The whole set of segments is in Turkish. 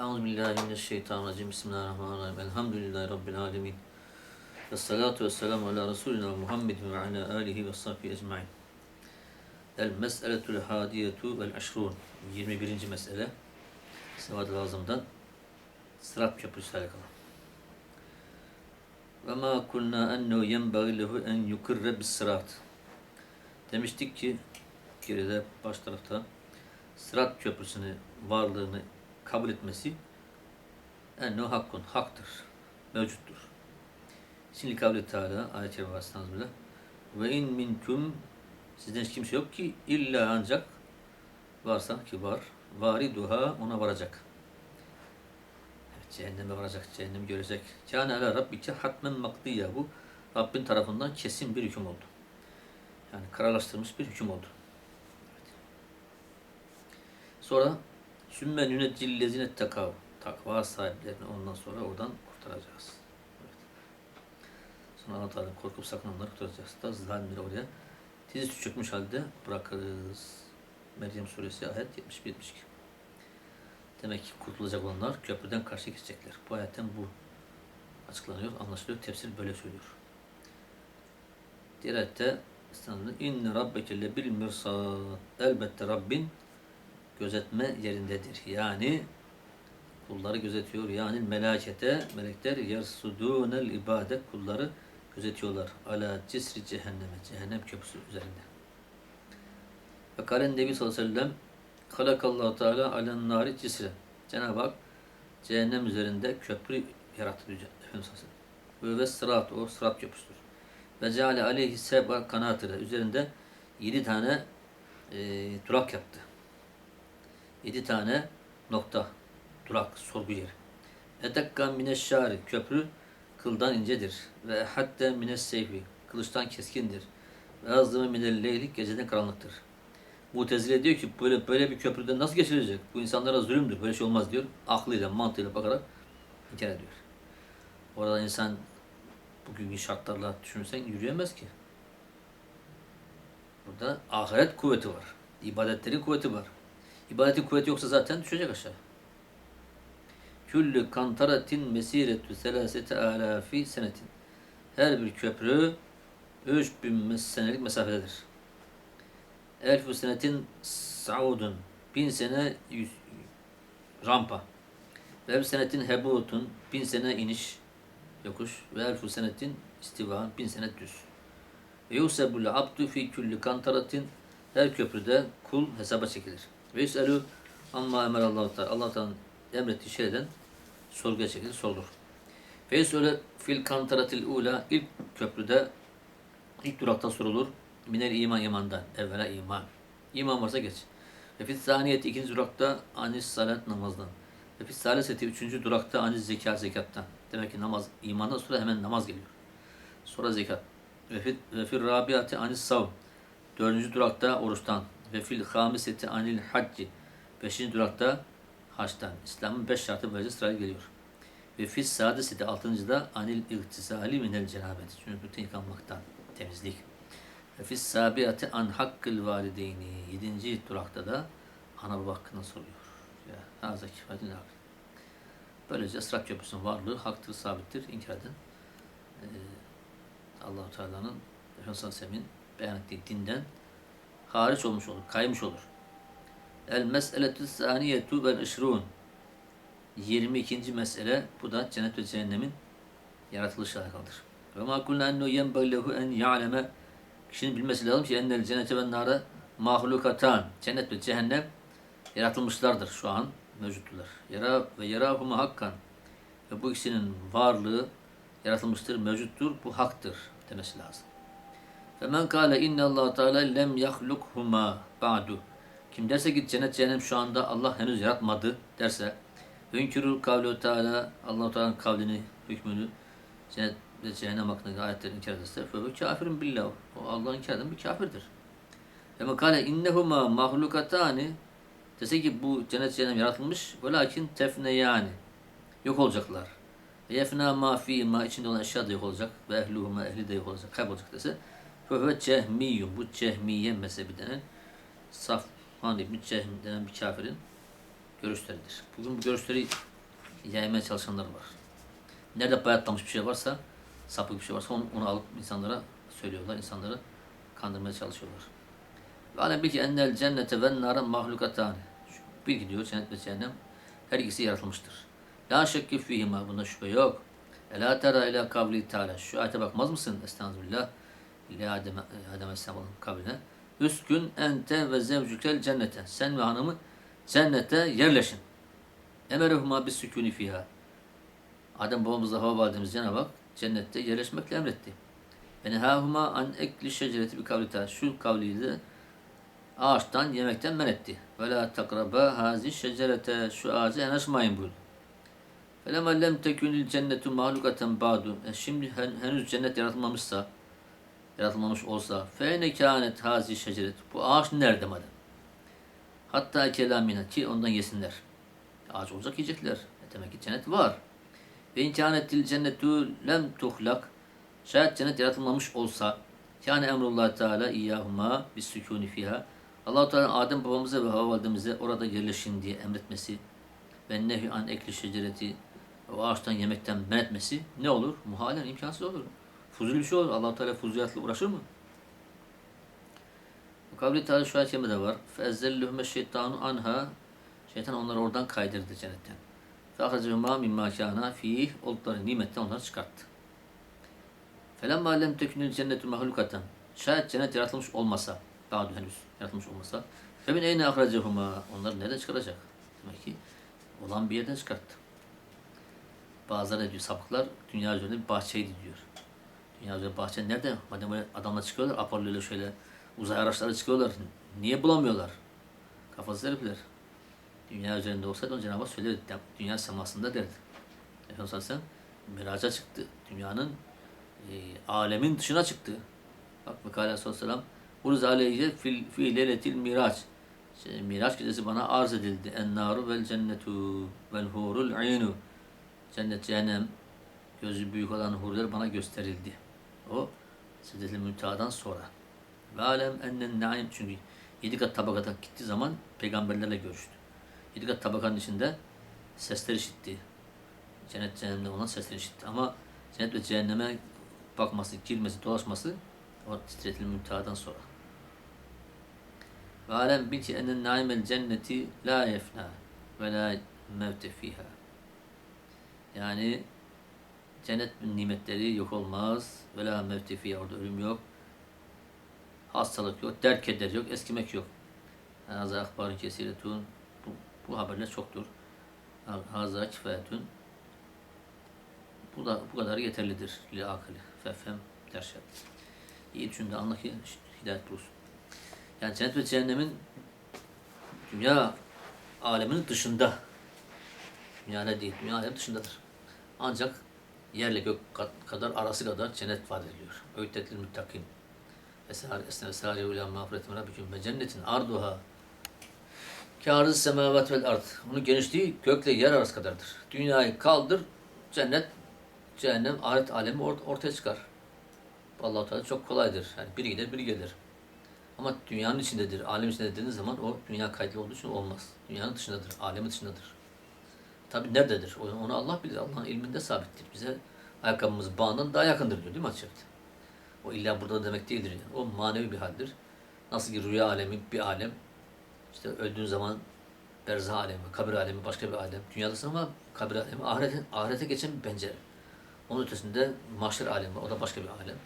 Euzu billahi mineşşeytanirracim. Bismillahirrahmanirrahim. Elhamdülillahi rabbil alamin. Ves salatu vesselamu ala Resulina Muhammed ve ala alihi ve sahbihi ecmaîn. El mes'eletul hadiyetu vel aşrun. 21. mesele. Sıvat-ı Lazım'dan Sırat Köprüsü alakalı. Ve ma kulna ennehu yenbaghi lehu en yukirre bis sırat. Demiştik ki geride baş tarafta Sırat Köprüsü'nü varlığını kabul etmesi ennehu hakkun, haktır, mevcuttur. Şimdi kavli Teala ayet-i kerime vasıtanız bile ve in minkum sizden hiç kimse yok ki illa ancak varsa ki var variduha ona varacak. Cehenneme varacak, cehennemi görecek. Kâne ala rabbike hatmen makdiya bu Rabbin tarafından kesin bir hüküm oldu. Yani kararlaştırılmış bir hüküm oldu. Sonra sümme nüneccillezine tekav takva sahiplerini ondan sonra oradan kurtaracağız. Evet. Sonra Allah Teala korkup sakınanları kurtaracağız. Da zalimleri oraya dizi çökmüş halde bırakırız. Meryem suresi ayet 71-72. Demek ki kurtulacak olanlar köprüden karşı geçecekler. Bu ayetten bu açıklanıyor, anlaşılıyor. Tefsir böyle söylüyor. Diğer ayette İstanbul'da inne rabbeke lebil mirsad elbette Rabbin gözetme yerindedir. Yani kulları gözetiyor. Yani melakete melekler yersudunel ibadet kulları gözetiyorlar. Ala cisri cehenneme cehennem köprüsü üzerinde. Ve kalen Nebi sallallahu aleyhi ve sellem halakallahu teala alen nari cisre. Cenab-ı Hak cehennem üzerinde köprü yarattı Efendimiz. Ve ve sırat o sırat köprüsüdür. Ve ceale aleyhi seba kanatire. Üzerinde yedi tane e, durak yaptı. Yedi tane nokta, durak, sorgu yeri. Edekka mineşşari. Köprü kıldan incedir. Ve hatta mines seyfi. Kılıçtan keskindir. Ve azdımı minel leylik. Geceden karanlıktır. Mutezile diyor ki böyle böyle bir köprüden nasıl geçilecek? Bu insanlara zulümdür. Böyle şey olmaz diyor. Aklıyla, mantığıyla bakarak inkar ediyor. Orada insan bugünkü şartlarla düşünürsen yürüyemez ki. Burada ahiret kuvveti var. İbadetlerin kuvveti var. İbadetin kuvveti yoksa zaten düşecek aşağı. Küllü kantaratin mesiretü selasete alafi senetin. Her bir köprü 3000 senelik mesafededir. Elfü senetin saudun. Bin sene yüz, rampa. Ve elf senetin hebutun. Bin sene iniş yokuş. Ve elfü senetin istiva. Bin sene düz. Yusebul abdu fi külli kantaratin. Her köprüde kul hesaba çekilir. Ve yüselü amma emerallahu teala. Allah Teala'nın emrettiği şeyden sorguya çekilir, sorulur. Ve yüselü fil kantaratil ula. ilk köprüde ilk durakta sorulur. Minel iman imandan. Evvela iman. İman varsa geç. Ve fit saniyeti ikinci durakta anis salat namazdan. Ve fit saliseti üçüncü durakta anis zekat zekattan. Demek ki namaz imandan sonra hemen namaz geliyor. Sonra zekat. Ve fit ve fil rabiati anis sav. Dördüncü durakta oruçtan. Ve fil hamiseti anil hacci. Beşinci durakta haçtan. İslam'ın beş şartı böylece sırayla geliyor. Ve fil sadeseti altıncıda anil ihtisali minel cenabeti. Bütün yıkanmaktan. Temizlik. Ve fis sabiati an hakkıl valideyni. Yedinci durakta da ana baba hakkında soruyor. Ya. Böylece Sırat Köprüsü'nün varlığı haktır, sabittir, inkar eden e, allah Teala'nın Efendimiz Aleyhisselam'ın beyan ettiği dinden hariç olmuş olur, kaymış olur. El mes'eletü saniyetu vel işrun 22. mesele bu da cennet ve cehennemin yaratılışıyla alakalıdır. Ve ma kulna ennu yenbaglehu en ya'leme Kişinin bilmesi lazım ki ennel cennete ve nara mahlukatan. Cennet ve cehennem yaratılmışlardır şu an mevcuttular. Yara ve yarahuma hakkan. Ve bu ikisinin varlığı yaratılmıştır, mevcuttur. Bu haktır demesi lazım. Men kâle inne Allah Teala lem yahlukhuma ba'du. Kim derse ki cennet cehennem şu anda Allah henüz yaratmadı derse Ünkürü kavlu Teala Allah Teala'nın kavlini, hükmünü cennet ve cehennem hakkındaki ayetlerin inkar ederse fe kafirin billah. O Allah'ın inkar bir kafirdir. Ve mekale innehuma mahlukatani dese ki bu cennet cehennem yaratılmış ve lakin tefne yani yok olacaklar. Ve yefna ma fi ma içinde olan eşya da yok olacak ve ehluhuma ehli de yok olacak, kaybolacak dese fe ve cehmiyyun bu cehmiye mezhebi denen Safvan İbni Cehm denen bir kafirin görüşleridir. Bugün bu görüşleri yaymaya çalışanlar var. Nerede bayatlamış bir şey varsa, sapık bir şey varsa onu, onu alıp insanlara söylüyorlar, insanları kandırmaya çalışıyorlar. Ve alem bil ki ennel cennete ve nara mahlukatani. Bil ki diyor cennet ve cehennem her ikisi yaratılmıştır. La şekki fihima bunda şüphe yok. Ela tera ila kavli teala. Şu ayete bakmaz mısın? Estağfirullah. İlâ Adem, Adem Aleyhisselam'ın kavline. Üskün ente ve zevcükel cennete. Sen ve hanımı cennete yerleşin. Emerehuma bis sükûni fiha. Adem babamızla Havva validemiz Cenab-ı Hak cennette yerleşmekle emretti. Ve nehâhuma an ekli şecereti bir kavli teala. Şu kavliyle ağaçtan yemekten men etti. Ve la takraba hazi şecerete. Şu ağaca yanaşmayın buyurdu. Felema lem tekünil cennetu mahlukaten ba'du. E şimdi hen- henüz cennet yaratılmamışsa, yaratılmamış olsa, fe kânet hazi şeceret. Bu ağaç nerede madem? Hatta kelamina ki ondan yesinler. Ağaç olacak yiyecekler. E demek ki cennet var. Ve in kânetil cennetu lem tuhlak. Şayet cennet yaratılmamış olsa, kâne emrullah teala iyyahuma bis sükûni fiha. Allah-u Teala Adem babamıza ve Havva validemize orada yerleşin diye emretmesi ve nehy an ekli şecereti o ağaçtan yemekten men etmesi ne olur? Muhalen imkansız olur. Fuzul bir şey olur. Allah-u Teala fuzuliyatla uğraşır mı? Bu kavli Teala şu ayet de var. فَاَزَّلُّهُمَ şeytanu anha Şeytan onları oradan kaydırdı cennetten. فَاَخَرَجَهُمَا مِمَّا كَانَا ف۪يهِ Oldukları nimetten onları çıkarttı. فَلَمَّا لَمْ تَكُنُ الْجَنَّةُ مَهْلُكَةً Şayet cennet yaratılmış olmasa, daha henüz yaratılmış olmasa, فَمِنْ اَيْنَ اَخْرَجَهُمَا Onları nereden çıkaracak? Demek ki olan bir yerden çıkarttı. Bazıları ne diyor sapıklar dünya üzerinde bir bahçeydi diyor. Dünya üzerinde bahçe nerede? Madem öyle adamlar çıkıyorlar ile şöyle uzay araçları çıkıyorlar. Niye bulamıyorlar? Kafası herifler. Dünya üzerinde olsaydı onu Cenab-ı söylerdi. Dünya semasında derdi. Efendimiz Aleyhisselam miraca çıktı. Dünyanın e, alemin dışına çıktı. Bak Mekale Aleyhisselam Uruz aleyhi fil, fi leyletil miraç. Şey, Miraç gecesi bana arz edildi. En naru vel cennetu vel hurul aynu. Cennet, cehennem, gözü büyük olan huriler bana gösterildi. O Sidret-i Münteha'dan sonra. Ve alem ennen naim çünkü yedi kat tabakata gittiği zaman peygamberlerle görüştü. Yedi kat tabakanın içinde sesler işitti. Cennet cehennemde olan sesler işitti. Ama cennet ve cehenneme bakması, girmesi, dolaşması o Sidret-i Münteha'dan sonra. Ve alem bil ki ennen naimel cenneti la yefna ve la mevte fiha. Yani cennet nimetleri yok olmaz. Ve la mevte fiha. Orada ölüm yok. Hastalık yok. Derk eder yok. Eskimek yok. Haza akbarın kesiretun. Bu, bu haberler çoktur. Haza kifayetun. Bu da bu kadar yeterlidir. Li akıllı. Fefhem derşet. İyi de anla ki hidayet bulursun. Yani cennet ve cehennemin dünya aleminin dışında. Dünya ne değil, dünya alemin dışındadır. Ancak yerle gök kadar arası kadar cennet vaat ediliyor. Öğütletil müttakin. Esar esne esari ulan mağfiretim rabbiküm ve cennetin arduha kârız semavat vel ard. Onun genişliği gökle yer arası kadardır. Dünyayı kaldır, cennet, cehennem, ahiret alemi or- ortaya çıkar. Allah-u Teala çok kolaydır. Yani biri gider, biri gelir. Ama dünyanın içindedir, alem içinde dediğiniz zaman o dünya kayıtlı olduğu için olmaz. Dünyanın dışındadır, alemin dışındadır. Tabi nerededir? Onu Allah bilir. Allah'ın ilminde sabittir. Bize ayakkabımız bağından daha yakındır diyor değil mi açıkçası? O illa burada demek değildir yani. O manevi bir haldir. Nasıl ki rüya alemi bir alem. İşte öldüğün zaman berzah alemi, kabir alemi başka bir alem. Dünyadasın ama kabir alemi ahirete, ahirete geçen bir pencere. Onun ötesinde mahşer alemi var. O da başka bir alem.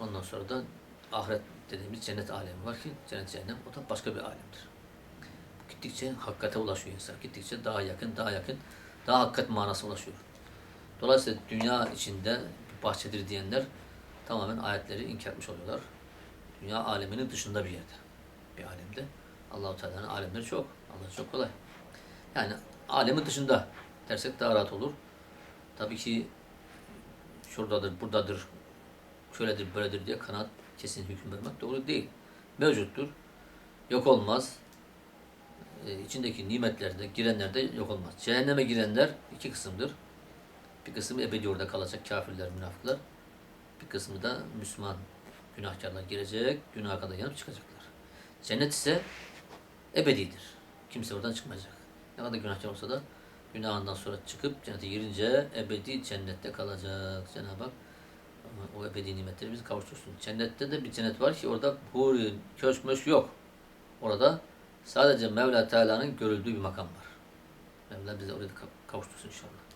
Ondan sonra da ahiret dediğimiz cennet alemi var ki cennet cehennem o da başka bir alemdir. Gittikçe hakikate ulaşıyor insan. Gittikçe daha yakın, daha yakın, daha hakikat manasına ulaşıyor. Dolayısıyla dünya içinde bahçedir diyenler tamamen ayetleri inkar etmiş oluyorlar. Dünya aleminin dışında bir yerde. Bir alemde. Allahu Teala'nın alemleri çok. Allah çok kolay. Yani alemin dışında dersek daha rahat olur. Tabii ki şuradadır, buradadır, şöyledir, böyledir diye kanat kesin hüküm vermek doğru değil. Mevcuttur. Yok olmaz e, içindeki nimetlerde girenler de yok olmaz. Cehenneme girenler iki kısımdır. Bir kısmı ebedi orada kalacak kafirler, münafıklar. Bir kısmı da Müslüman günahkarlar girecek, günah hakkında yanıp çıkacaklar. Cennet ise ebedidir. Kimse oradan çıkmayacak. Ne kadar günahkar olsa da günahından sonra çıkıp cennete girince ebedi cennette kalacak. Cenab-ı Hak o ebedi nimetleri bizi kavuştursun. Cennette de bir cennet var ki orada huri, köşk, yok. Orada Sadece Mevla Teala'nın görüldüğü bir makam var. Mevla bize oraya kavuştursun inşallah.